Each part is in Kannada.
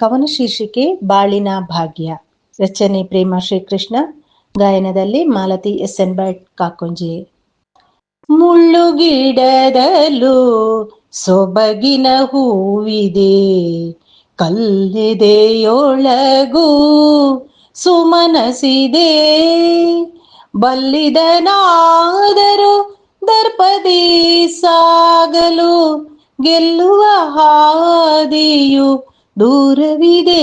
ಕವನ ಶೀರ್ಷಿಕೆ ಬಾಳಿನ ಭಾಗ್ಯ. ರಚನೆ ಪ್ರೇಮ ಶ್ರೀಕೃಷ್ಣ. ಗಾಯನದಲ್ಲಿ ಮಾಲತಿ ಎಸ್ ಎನ್ ಭಟ್ ಕಾಕೊಂಜಿ. ಮುಳ್ಳುಗಿಡದಲು ಸೊಬಗಿನ ಹೂವಿದೆ. ಕಲ್ಲಿದೆಯೊಳಗು ಸುಮನಸಿದೆ. ಬಲ್ಲಿದನಾದರೂ ದರ್ಪದಿ ಸಾಗಲು ಗೆಲ್ಲುವ ಹಾದಿಯು ದೂರವಿದೆ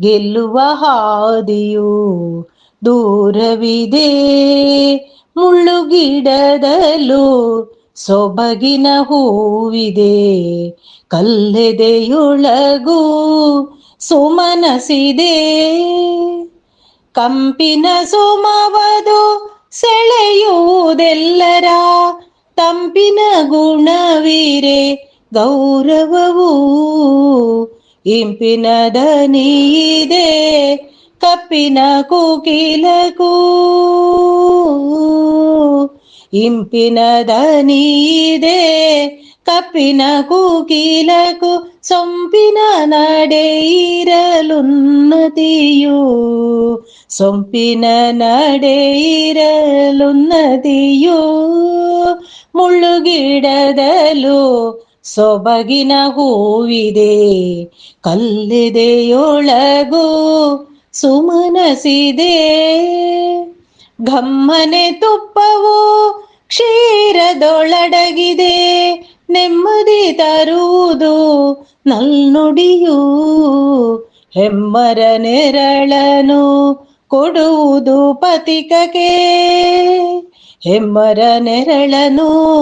ಗೆಲ್ಲುವ ಹಾದಿಯು ದೂರವಿದೆ. ಮುಳ್ಳುಗಿಡದಲ್ಲೂ ಸೊಬಗಿನ ಹೂವಿದೆ ಕಲ್ಲೆದೆಯೊಳಗೂ ಸುಮನಸಿದೆ. ಕಂಪಿನ ಸುಮವದು ಸೆಳೆಯುವುದೆಲ್ಲರ ತಂಪಿನ ಗುಣವೀರೆ ಗೌರವವು ಇಂಪಿನ ದನಿಯಿದೆ ಕಪ್ಪಿನ ಕುಕಿಲಕೂ ಇಂಪಿನ ದನಿಯಿದೆ ಕಪ್ಪಿನ ಕುಕಿಲಕು ಸೊಂಪಿನ ನಡೆಯಿರಲುನ್ನತಿಯು ಸೊಂಪಿನ ನಡೆಯಿರಲುನ್ನತಿಯು ಮುಳ್ಳುಗಿಡದಲ್ಲೂ ಸೊಬಗಿನ ಹೂವಿದೆ, ಕಲ್ಲಿದೆಯೊಳಗು ಸುಮನಸಿದೆ. ಘಮ್ಮನೆ ತುಪ್ಪವು ಕ್ಷೀರದೊಳಡಗಿದೆ, ನೆಮ್ಮದಿ ತರುವುದು ನಲ್ನುಡಿಯು. ಹೆಮ್ಮರ ನೆರಳನು ಕೊಡುವುದು ಪತಿಕಕ್ಕೆ, ಹೆಮ್ಮರ ನೆರಳನು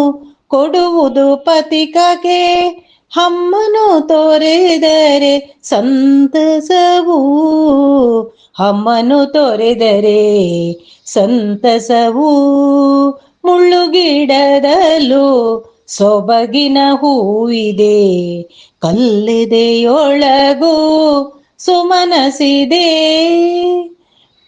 ಕೊಡುವುದು ಪತಿಕಕ್ಕೆ ಹಮ್ಮನು ತೋರೆದರೆ ಸಂತಸವು. ಹಮ್ಮನು ತೊರೆದರೆ ಸಂತಸವು. ಮುಳ್ಳುಗಿಡದಲ್ಲೂ ಸೊಬಗಿನ ಹೂವಿದೆ. ಕಲ್ಲಿದೆಯೊಳಗೂ ಸುಮನಸಿದೆ.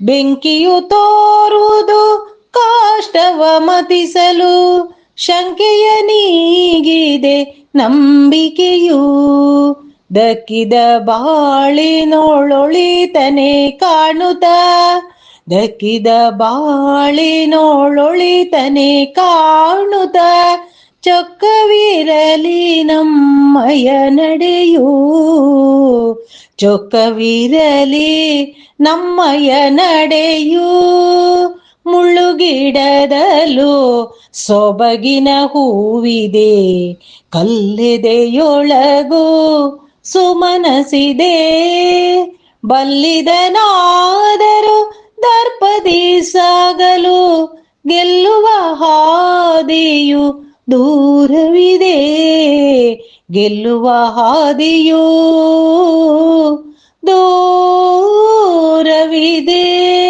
ಬೆಂಕಿಯು ತೋರುವುದು ಕಾಷ್ಟವ ಮತಿಸಲು. ಶಂಕೆಯ ನೀಗಿದೆ ನಂಬಿಕೆಯು. ದಕ್ಕಿದ ಬಾಳಿನೋಳೊಳಿತನೆ ಕಾಣುತ್ತ ದಕ್ಕಿದ ಬಾಳಿನೋಳೊಳಿತನೆ ಕಾಣುತ್ತ ಚೊಕ್ಕವಿರಲಿ ನಮ್ಮಯ ನಡೆಯೂ. ಚೊಕ್ಕವಿರಲಿ ನಮ್ಮಯ ನಡೆಯೂ. ಮುಳ್ಳುಗಿಡದಲ್ಲೂ ಸೊಬಗಿನ ಹೂವಿದೆ. ಕಲ್ಲಿದೆಯೊಳಗು ಸುಮನಸಿದೆ. ಬಲ್ಲಿದನಾದರೂ ದರ್ಪದಿ ಸಾಗಲು ಗೆಲ್ಲುವ ಹಾದಿಯು ದೂರವಿದೆ. ಗೆಲ್ಲುವ ಹಾದಿಯೂ ದೂರವಿದೆ.